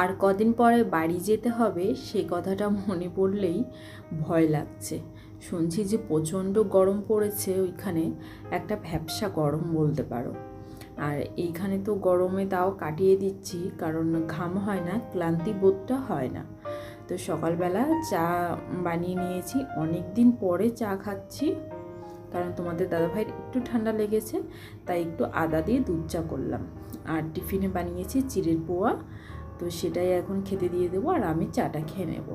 আর কদিন পরে বাড়ি যেতে হবে, সে কথাটা মনে পড়লেই ভয় লাগছে। শুনছি যে প্রচণ্ড গরম পড়েছে ওইখানে, একটা ভ্যাবসা গরম বলতে পারো। আর এইখানে তো গরমে তাও কাটিয়ে দিচ্ছি, কারণ ঘাম হয় না, ক্লান্তি বোধটা হয় না। তো সকালবেলা চা বানিয়ে নিয়েছি অনেক দিন পরে চা খাচ্ছি, কারণ তোমাদের দাদাভাইয়ের একটু ঠান্ডা লেগেছে, তাই একটু আদা দিয়ে দুধ চা করলাম। আর টিফিনে বানিয়েছি চিড়ের পোয়া তো সেটাই এখন খেতে দিয়ে দেবো আর আমি চাটা খেয়ে নেব।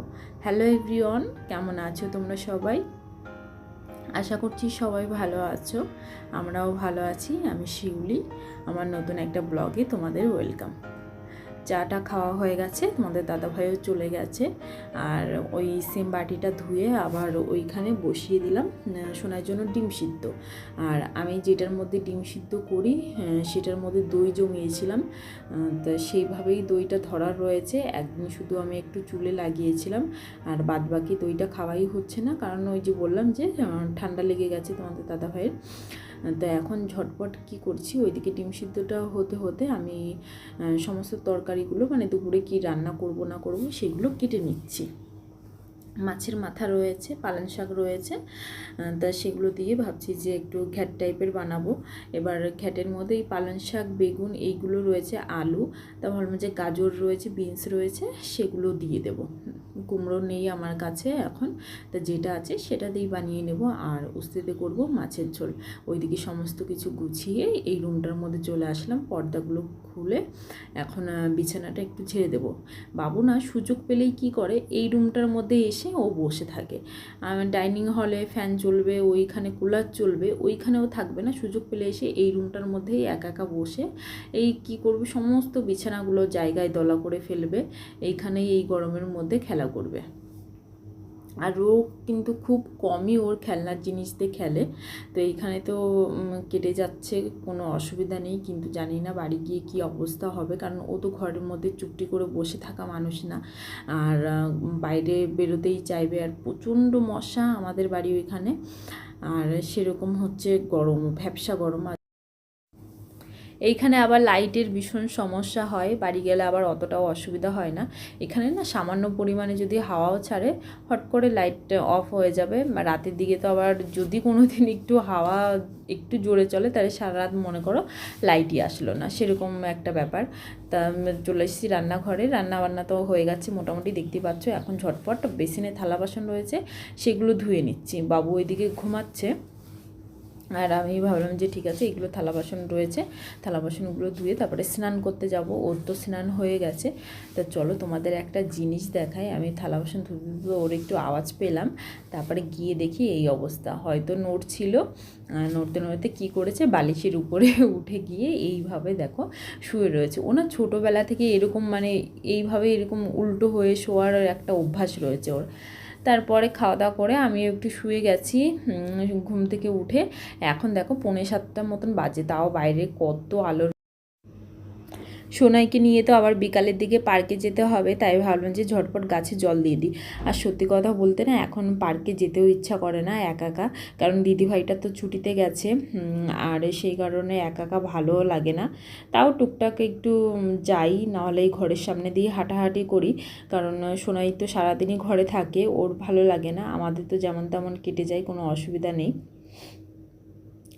হ্যালো এভরিওয়ান কেমন আছো তোমরা সবাই? আশা করছি সবাই ভালো আছো, আমরাও ভালো আছি, আমি শিউলি, আমার নতুন একটা ব্লগে তোমাদের ওয়েলকাম চাটা খাওয়া হয়ে গেছে, তোমাদের দাদাভাইও চলে গেছে। আর ওই সেম বাটিটা ধুয়ে আবার ওইখানে বসিয়ে দিলাম শোনার জন্য ডিম সিদ্ধ। আর আমি যেটার মধ্যে ডিম সিদ্ধ করি সেটার মধ্যে দই জমিয়েছিলাম। তা সেইভাবেই দইটা ধরা রয়েছে, একদিন শুধু আমি একটু চুলে লাগিয়েছিলাম। আর বাদ বাকি দইটা খাওয়াই হচ্ছে না, কারণ ওই যে বললাম যে ঠান্ডা লেগে গেছে তোমাদের দাদাভাইয়ের। তো এখন ঝটপট কি করছি? ওইদিকে ডিম সিদ্ধটা হতে হতে আমি সমস্ত তরকারিগুলো মানে দুপুরে কি রান্না করব না করব, সেগুলো কেটে নিচ্ছি। মাছের মাথা রয়েছে, পালং শাক রয়েছে। তা সেগুলো দিয়ে ভাবছি যে একটু ঘ্যাট টাইপের বানাবো। এবার ঘ্যাটের মধ্যে এই পালং শাক, বেগুন এইগুলো রয়েছে, আলু। তা ভাবলাম যে গাজর রয়েছে, বিনস রয়েছে, সেগুলো দিয়ে দেব। কুমড়ো নেই আমার কাছে এখন। তা যেটা আছে সেটা দিয়েই বানিয়ে নেব আর উস্তিতে করব মাছের ঝোল। ওইদিকে সমস্ত কিছু গুছিয়ে এই রুমটার মধ্যে চলে আসলাম, পর্দাগুলো খুলে এখন বিছানাটা একটু ঝেড়ে দেবো। বাবু না সুযোগ পেলেই কি করে? এই রুমটার মধ্যে এসে ও বসে থাকে। ডাইনিং হলে ফ্যান চলবে ওইখানে কুলার চলবে, ওইখানেও থাকবে না। সুযোগ পেলে এসে এই রুমটার মধ্যেই একা একা বসে এই কি করবে, সমস্ত বিছানাগুলো জায়গায় দলা করে ফেলবে, এইখানেই এই গরমের মধ্যে খেলা করবে। আর ও কিন্তু খুব কমই ওর খেলনার জিনিস দিয়ে খেলে। তো এইখানে তো কেটে যাচ্ছে, কোনো অসুবিধা নেই, কিন্তু জানি না বাড়ি গিয়ে কী অবস্থা হবে, কারণ ও তো ঘরের মধ্যে চুপটি করে বসে থাকা মানুষ না। আর বাইরে বেরোতেই চাইবে, আর প্রচণ্ড মশা আমাদের বাড়ি ওইখানে। আর সেরকম হচ্ছে গরম ভ্যাবসা গরম। এইখানে আবার লাইটের ভীষণ সমস্যা হয়, বাড়ি গেলে আবার অতটাও অসুবিধা হয় না। এখানে না সামান্য পরিমাণে যদি হাওয়াও ছাড়ে, হট করে লাইট অফ হয়ে যাবে। রাতের দিকে তো আবার যদি কোনো দিন একটু হাওয়া একটু জোরে চলে, তাহলে সারা রাত মনে করো লাইটই আসলো না। সেরকম একটা ব্যাপার। তা চলে এসেছি রান্নাঘরে। রান্নাবান্না তো হয়ে গেছে মোটামুটি দেখতে পাচ্ছ। এখন ঝটপট বেসিনে থালা বাসন রয়েছে, সেগুলো ধুয়ে নিচ্ছি। বাবু ওইদিকে ঘুমাচ্ছে। আর আমি ভাবলাম যে ঠিক আছে, এগুলো থালা বাসন রয়েছে। থালা বাসনগুলো ধুয়ে তারপরে স্নান করতে যাব। ওর তো স্নান হয়ে গেছে। তা চলো তোমাদের একটা জিনিস দেখাই। আমি থালা বাসন ধুয়ে ধুতে ওর একটু আওয়াজ পেলাম। তারপরে গিয়ে দেখি এই অবস্থা। হয়তো নোট ছিল নড়তে নড়তে কী করেছে? বালিশের উপরে উঠে গিয়ে এইভাবে দেখো শুয়ে রয়েছে। ওনার ছোটোবেলা থেকে এরকম মানে এইভাবে এরকম উল্টো হয়ে শোয়ার একটা অভ্যাস রয়েছে ওর। তারপরে খাওয়া দাওয়া করে আমি একটু শুয়ে গেছি ঘুম থেকে উঠে। এখন দেখো পৌনে সাতটার মতন বাজে, তাও বাইরে কত আলোর সোনাইকে নিয়ে তো আবার বিকালের দিকে পার্কে যেতে হবে, তাই ভাবলাম যে ঝটপট গাছে জল দিয়ে দিই। আর সত্যি কথা বলতে না, এখন পার্কে যেতেও ইচ্ছা করে না একা একা, কারণ দিদিভাইটা তো ছুটিতে গেছে আর সেই কারণে একা একা ভালোও লাগে না। তাও টুকটাক একটু যাই, নাহলে এই ঘরের সামনে দিয়ে হাঁটাহাঁটি করি, কারণ সোনাই তো সারাদিনই ঘরে থাকে, ওর ভালো লাগে না, আমাদের তো যেমন তেমন কেটে যায়, কোনো অসুবিধা নেই।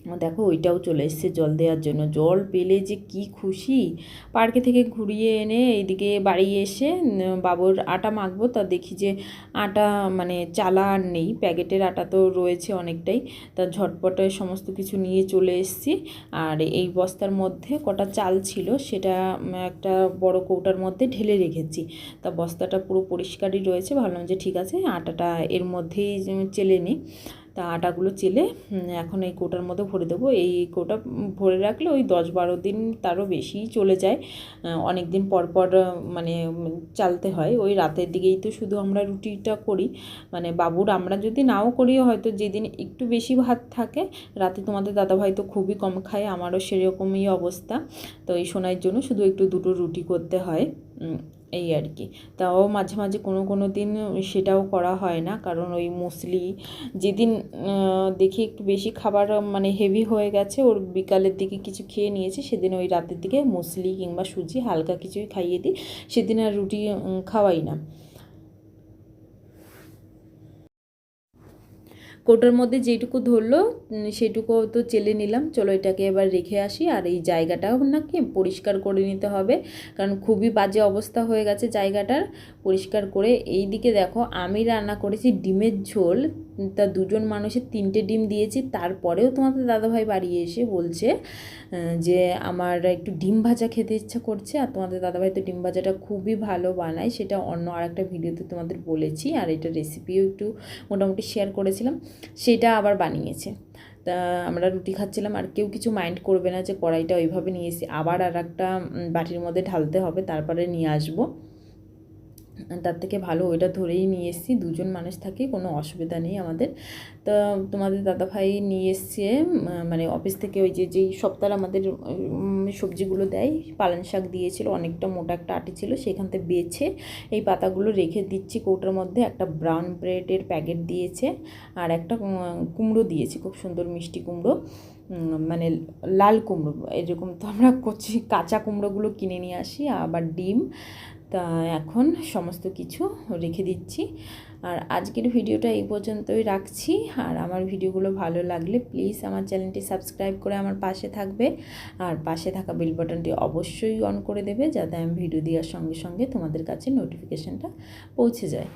দেখো ওইটাও চলে এসছে জল দেওয়ার জন্য। জল পেলে যে কি খুশি। পার্কে থেকে ঘুরিয়ে এনে এইদিকে বাড়ি এসে বাবুর আটা মাখবো। তা দেখি যে আটা মানে চালা আর নেই। প্যাকেটের আটা তো রয়েছে অনেকটাই। তা ঝটপটে সমস্ত কিছু নিয়ে চলে এসছি। আর এই বস্তার মধ্যে কটা চাল ছিল, সেটা একটা বড় কৌটার মধ্যে ঢেলে রেখেছি। তা বস্তাটা পুরো পরিষ্কারই রয়েছে। ভাবলাম যে ঠিক আছে, আটাটা এর মধ্যেই চেলে নিই তা আটাগুলো চেলে এখন এই কোটার মধ্যে ভরে দেবো। এই কোটা ভরে রাখলে ওই দশ বারো দিন তারও বেশিই চলে যায়। অনেক দিন পর পর মানে চালতে হয়। ওই রাতের দিকেই তো শুধু আমরা রুটিটা করি। মানে বাবুর আমরা যদি নাও করি, হয়তো যেদিন একটু বেশি ভাত থাকে, রাতে তোমাদের দাদাভাই তো খুবই কম খায়, আমারও সেরকমই অবস্থা। তো এই সোনার জন্য শুধু একটু দুটো রুটি করতে হয়। এই আর কি। তাও মাঝে মাঝে কোনো কোনো দিন সেটাও করা হয় না। কারণ ওই মুসলি যেদিন দেখি একটু বেশি খাবার মানে হেভি হয়ে গেছে, ওর বিকালের দিকে কিছু খেয়ে নিয়েছে, সেদিন ওই রাতের দিকে মুসলি কিংবা সুজি হালকা কিছুই খাইয়ে দিই, সেদিন আর রুটি খাওয়াই না। কোটার মধ্যে যেটুকু ধরলো সেটুকু তো চেলে নিলাম। চলো এটাকে এবার রেখে আসি, আর এই জায়গাটাও নাকি পরিষ্কার করে নিতে হবে। কারণ খুবই বাজে অবস্থা হয়ে গেছে জায়গাটার। পরিষ্কার করে এই দিকে দেখো, আমি রান্না করেছি ডিমের ঝোল। তা দুজন মানুষের তিনটে ডিম দিয়েছি, তারপরেও তোমাদের দাদাভাই বাড়ি এসে বলছে যে আমার একটু ডিম ভাজা খেতে ইচ্ছা করছে, আর তোমাদের দাদাভাই তো ডিম ভাজাটা খুবই ভালো বানায়। সেটা অন্য আর একটা ভিডিওতে তোমাদের বলেছি, আর এটা রেসিপিও একটু মোটামুটি শেয়ার করেছিলাম। সেটা আবার বানিয়েছে। তা আমরা রুটি খাচ্ছিলাম, আর কেউ কিছু মাইন্ড করবে না যে কড়াইটা ওইভাবে নিয়ে এসে আবার আর একটা বাটির মধ্যে ঢালতে হবে, তারপরে নিয়ে আসব। তার থেকে ভালো ওইটা ধরেই নিয়ে এসেছি। দুজন মানুষ থাকি কোনো অসুবিধা নেই আমাদের। তো তোমাদের দাদাভাই নিয়ে এসছে মানে অফিস থেকে ওই যে, যেই সপ্তাহে আমাদের সবজিগুলো দেয়, পালং শাক দিয়েছিল, অনেকটা মোটা একটা আটি ছিল, সেখান থেকে বেছে এই পাতাগুলো রেখে দিচ্ছি কৌটার মধ্যে। একটা ব্রাউন ব্রেডের প্যাকেট দিয়েছে, আর একটা কুমড়ো দিয়েছে, খুব সুন্দর মিষ্টি কুমড়ো মানে লাল কুমড়ো, এরকম তো আমরা কচি, কাঁচা কুমড়োগুলো কিনে নিয়ে আসি, আবার ডিম তা এখন সমস্ত কিছু রেখে দিচ্ছি। আর আজকের ভিডিওটা এই পর্যন্তই রাখছি। আর আমার ভিডিওগুলো ভালো লাগলে প্লিজ আমার চ্যানেলটি সাবস্ক্রাইব করে আমার পাশে থাকবে। আর পাশে থাকা বেল বাটনটি অবশ্যই অন করে দেবে যাতে আমি ভিডিও দেওয়ার সঙ্গে সঙ্গে তোমাদের কাছে নোটিফিকেশানটা পৌঁছে যায়।